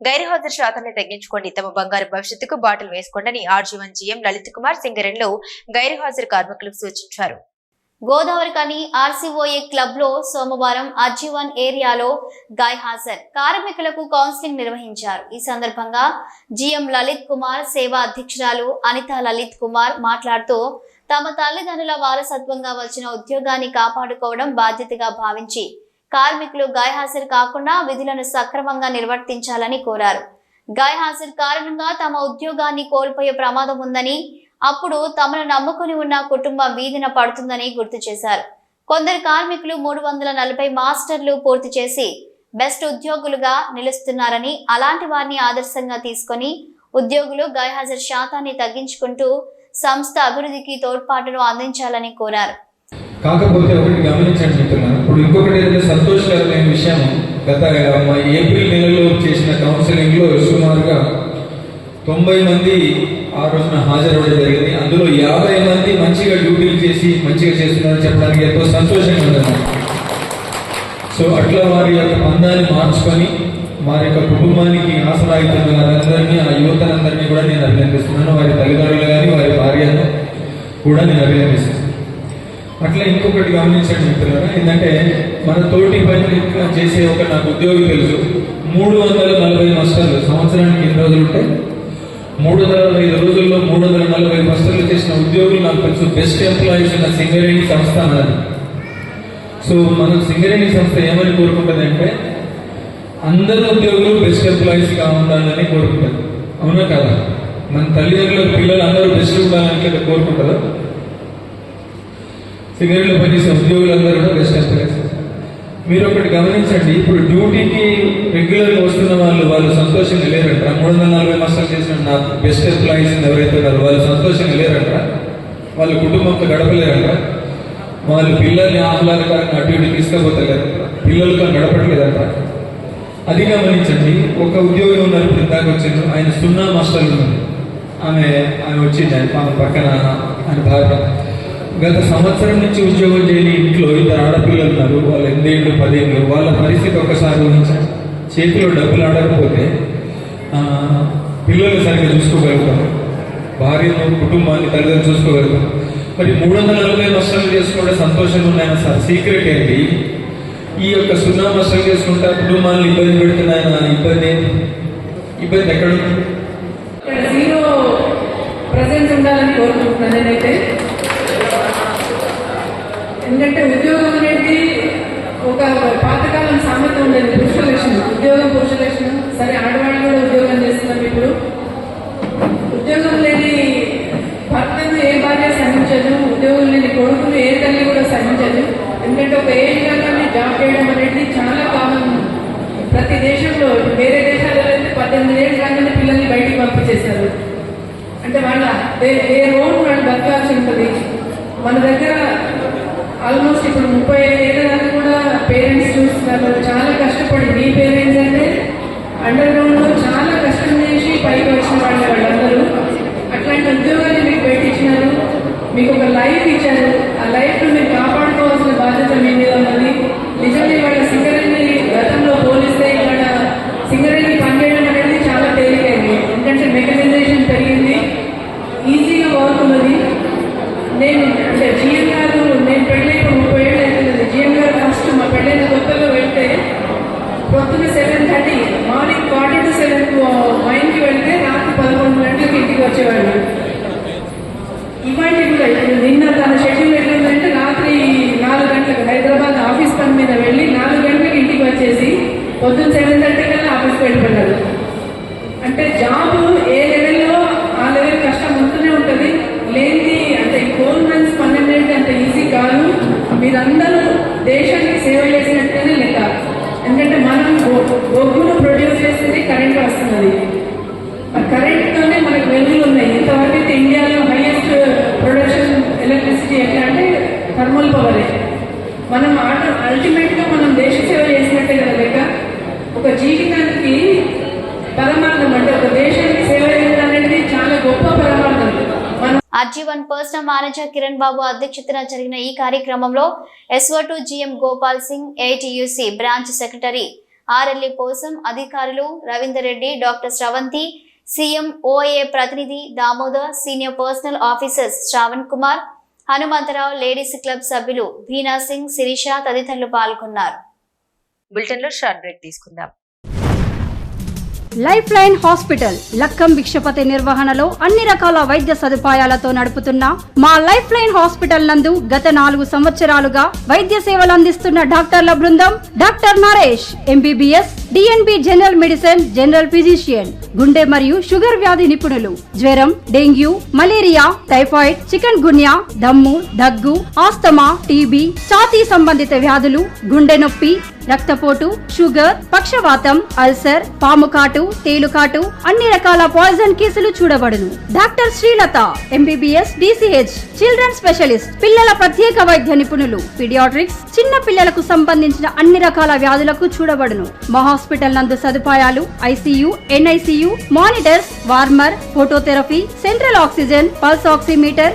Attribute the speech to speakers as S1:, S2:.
S1: గైర్హాజరు శాతాన్ని తగ్గించుకోండి. తమ బంగారు భవిష్యత్తుకు బాటలు వేసుకోండి ఆర్జీవన్ జీఎం లలిత్ కుమార్ సింగరేణిలో గైర్హాజరు కార్మికులకు సూచించారు.
S2: గోదావరి కని ఆర్సీఓఏ క్లబ్లో సోమవారం అజ్జీవన్ ఏరియాలో గాయ్ హాజర్ కార్మికులకు కౌన్సిలింగ్ నిర్వహించారు. ఈ సందర్భంగా జిఎం లలిత్ కుమార్ సేవా అధ్యక్షురాలు అనిత లలిత్ కుమార్ మాట్లాడుతూ తమ తల్లిదండ్రుల వారసత్వంగా వచ్చిన ఉద్యోగాన్ని కాపాడుకోవడం బాధ్యతగా భావించి కార్మికులు గాయ్ కాకుండా విధులను సక్రమంగా నిర్వర్తించాలని కోరారు. గాయ్ కారణంగా తమ ఉద్యోగాన్ని కోల్పోయే ప్రమాదం ఉందని అప్పుడు తమను నమ్ముకుని ఉన్న కుటుంబం వీధిన పడుతుందని గుర్తు చేశారు. కొందరు కార్మికులు మూడు వందల నలభై మాస్టర్లు పూర్తి చేసి బెస్ట్ ఉద్యోగులుగా నిలుస్తున్నారని అలాంటి వారిని ఆదర్శంగా తీసుకొని ఉద్యోగులు గైహాజరు శాతాన్ని తగ్గించుకుంటూ సంస్థ అభివృద్ధికి తోడ్పాటును అందించాలని కోరారు.
S3: కాకపోతే ఒకటి గమనించండి ఇప్పుడు ఇంకొకటి ఏదైతే సంతోషకరమైన విషయం గత మా ఏప్రిల్ నెలలో చేసిన కౌన్సిలింగ్లో సుమారుగా తొంభై మంది ఆ రోజున హాజరవడం జరిగింది. అందులో యాభై మంది మంచిగా డ్యూటీలు చేసి మంచిగా చేస్తున్నారని చెప్పడానికి ఎంతో సంతోషంగా ఉంటుంది సో అట్లా వారి యొక్క పందాన్ని మార్చుకొని వారి యొక్క కుటుంబానికి ఆసరాయితున్న వారందరినీ ఆ యువతనందరినీ కూడా నేను అభినందిస్తున్నాను. వారి తల్లిదండ్రులు కానీ వారి భార్యను కూడా నేను అభినందిస్తున్నాను. అట్లా ఇంకొకటి గమనించండి మిత్రులారా ఏంటంటే మన తోటి పని చేసే ఒక నాకు ఉద్యోగి తెలుసు. మూడు వందల నలభై మస్టర్లు సంవత్సరానికి ఎన్ని రోజులు ఉంటాయి? మూడు వందల ఐదు రోజుల్లో మూడు వందల నలభై మస్టర్లు చేసిన ఉద్యోగులు నాకు తెలుసు. బెస్ట్ ఎంప్లాయీస్ ఉన్న సింగరేణి సంస్థ అన్నది. సో మనం సింగరేణి సంస్థ ఏమని కోరుకుంటుంది అంటే అందరు ఉద్యోగులు బెస్ట్ ఎంప్లాయీస్గా ఉండాలని కోరుకుంటుంది. అవునా కదా? మన తల్లిదండ్రుల పిల్లలు అందరూ బెస్ట్ ఉండాలని కోరుకుంటారు సిగరెట్లు పనిచేసే ఉద్యోగులందరూ కూడా బెస్ట్ ఎంప్లాయీస్ మీరు ఒకటి గమనించండి ఇప్పుడు డ్యూటీకి రెగ్యులర్గా వస్తున్న వాళ్ళు వాళ్ళు సంతోషంగా లేరంట మూడు వందల నలభై మాసాలు చేసిన నా బెస్ట్ ఎంప్లాయీస్ ఎవరైతే ఉన్నారో వాళ్ళు సంతోషంగా లేరంట వాళ్ళ కుటుంబంతో గడపలేరంట వాళ్ళు పిల్లల్ని ఆహ్లాదకరంగా అటు ఇటు తీసుకుపోతలేరు. పిల్లలతో గడపట్లేదంట అది గమనించండి ఒక ఉద్యోగి ఉన్నారు ఇప్పుడు ఇందాక వచ్చింది ఆయన సున్నా మాస్టర్లు ఉన్నారు. ఆమె ఆమె వచ్చింది ఆయన ఆమె పక్కన ఆయన భార్య. గత సంవత్సరం నుంచి ఉద్యోగం చేయని ఇంట్లో ఇద్దరు ఆడపిల్లలు ఉన్నారు. వాళ్ళు ఎనిమిదేళ్ళు పదేళ్ళు. వాళ్ళ పరిస్థితి ఒకసారి ఊహించండి చేతిలో డబ్బులు ఆడకపోతే ఆ, పిల్లలు సరిగ్గా చూసుకోగలుగుతారు భార్యను కుటుంబాన్ని తల్లిదండ్రులు చూసుకోగలుగుతారు మరి మూడు వందల నలభై నష్టాలు చేసుకుంటే సంతోషంగా ఉన్నాయన సార్? సీక్రెట్ ఏంటి? ఈ యొక్క సున్నా నష్టం చేసుకుంటా కుటుంబాన్ని ఇబ్బంది పెడుతున్న ఇబ్బంది ఏంటి? ఇబ్బంది ఎక్కడ ఉంది?
S4: జీరో ప్రజెన్స్ ఉండాలని కోరుకుంటున్నాను నేనైతే. ఎందుకంటే ఉద్యోగం అనేది ఒక పాతకాలం సామెత ఉండేది పురుష లక్షణం. ఉద్యోగం పురుష లక్షణం. సరే ఆడవాళ్ళు కూడా ఉద్యోగం చేస్తున్నాం ఇప్పుడు. ఉద్యోగం లేని భర్తను ఏ భార్య సహించదు ఉద్యోగం లేని కొడుకును ఏ తల్లి కూడా సహించదు. ఎందుకంటే ఒక ఏజ్ కానీ జాబ్ చేయడం అనేది చాలా కామన్. ప్రతి దేశంలో వేరే దేశాలలో అయితే పద్దెనిమిది ఏళ్ళు రాగానే పిల్లల్ని బయటికి పంపించేశారు. అంటే వాళ్ళ ఏ రోడ్ వాళ్ళు బతకాల్సి ఉంటుంది. మన దగ్గర ఆల్మోస్ట్ ఇప్పుడు ముప్పై ఐదు ఏళ్ళ దాకా కూడా పేరెంట్స్ చూస్తున్నారు చాలా కష్టపడి మీ పేరెంట్స్ అంటే అండర్ గ్రౌండ్లో చాలా కష్టం చేసి పైకి వచ్చిన వాళ్ళు వాళ్ళందరూ. అట్లాంటి ఉద్యోగాన్ని మీకు పెట్టించినారు మీకు ఒక లైఫ్ ఇచ్చారు ఆ లైఫ్ను మీరు కాపాడుకోవాల్సిన బాధ్యత మీ మీద ఉన్నది నిజంగా ఇవాళ సింగరేణి గతంలో పోలిస్తే ఇవాళ సింగరేణి పనిచేయడం అనేది చాలా తేలికైంది ఎందుకంటే మెకనైజేషన్ పెరిగింది ఈజీగా వర్క్ ఉన్నది నేను అంటే జిఎం గారు నేను పెళ్ళి ఇప్పుడు ముప్పై ఏళ్ళు అవుతుంది జిఎం గారు ఫస్ట్ మా పెళ్ళైన కొత్తలో వెళ్తే పొద్దున్న seven thirty morning quarter to seven మైన్కి వెళ్తే రాత్రి పదకొండు గంటలకు ఇంటికి వచ్చేవాళ్ళు ఇవాళ కూడా ఇప్పుడు నిన్న తన షెడ్యూల్ ఎట్లుందంటే రాత్రి నాలుగు గంటలకు హైదరాబాద్ ఆఫీస్ పని మీద వెళ్ళి నాలుగు గంటలకు ఇంటికి వచ్చేసి పొద్దున్న సెవెన్ థర్టీ కల్లా ఆఫీస్కి వెళ్ళిపోయారు అంటే జాబ్ ఏ లెవెల్లో ఆ లెవెల్ కష్టం ఉంటూనే ఉంటుంది. లేనిది అంటే ఈ ఫోర్ మంత్స్ పన్నెండు అంటే అంత ఈజీ కాదు. మీరందరూ దేశానికి సేవ చేసినట్టుగానే లెక్క. ఎందుకంటే మనం బొగ్గును ప్రొడ్యూస్ చేసేది కరెంట్ వస్తున్నది ఆ కరెంట్తోనే మనకు వెలుగులు ఉన్నాయి ఇంతవరకు అయితే ఇండియాలో హైయెస్ట్ ప్రొడక్షన్ ఎలక్ట్రిసిటీ ఎట్లా అంటే థర్మల్ పవరే మనం ఆట అల్టిమేట్గా మనం దేశ సేవ చేసినట్టే కదా లెక్క ఒక జీవితానికి పరమార్థం అంటే ఒక దేశానికి సేవ చేయడం అనేది చాలా గొప్ప పరమార్థం మనం
S2: RG one personal manager Kiran Babu అధ్యక్షతన జరిగిన ఈ కార్యక్రమంలో SO to GM Gopal Singh AITUC branch secretary RLA కోసం అధికారులు Ravinder Reddy doctor Sravanthi CM OA ప్రతినిధి Damodar senior personal officers Shravan Kumar Hanumantharao ladies club సభ్యులు భీనా సింగ్ శిరీష తదితరులు పాల్గొన్నారు.
S1: బులెటిన్లో షార్ట్ బ్రేక్ తీసుకుందాం.
S5: Life line hospital Lakkam Bhikshapathi నిర్వహణలో అన్ని రకాల వైద్య సదుపాయాలతో నడుపుతున్న మా లైఫ్ లైన్ హాస్పిటల్ నందు గత నాలుగు సంవత్సరాలుగా వైద్య సేవలు అందిస్తున్న డాక్టర్ల బృందం doctor Naresh MBBS DNB general medicine general physician గుండె మరియు షుగర్ వ్యాధి నిపుణులు జ్వరం dengue malaria typhoid chikungunya దమ్ము దగ్గు ఆస్తమా టీబీ ఛాతీ సంబంధిత వ్యాధులు గుండె నొప్పి రక్తపోటు షుగర్ పక్షవాతం అల్సర్ పాముకాటు తేలుకాటు అన్ని రకాల పాయిజన్ కేసులు చూడబడును. Doctor Srilatha MBBS DCH children specialist పిల్లల ప్రత్యేక వైద్య నిపుణులు పిడియాట్రిక్స్ చిన్న పిల్లలకు సంబంధించిన అన్ని రకాల వ్యాధులకు చూడబడును. మా హాస్పిటల్ నందు సదుపాయాలు ICU NICU monitors warmer phototherapy central oxygen pulse oximeter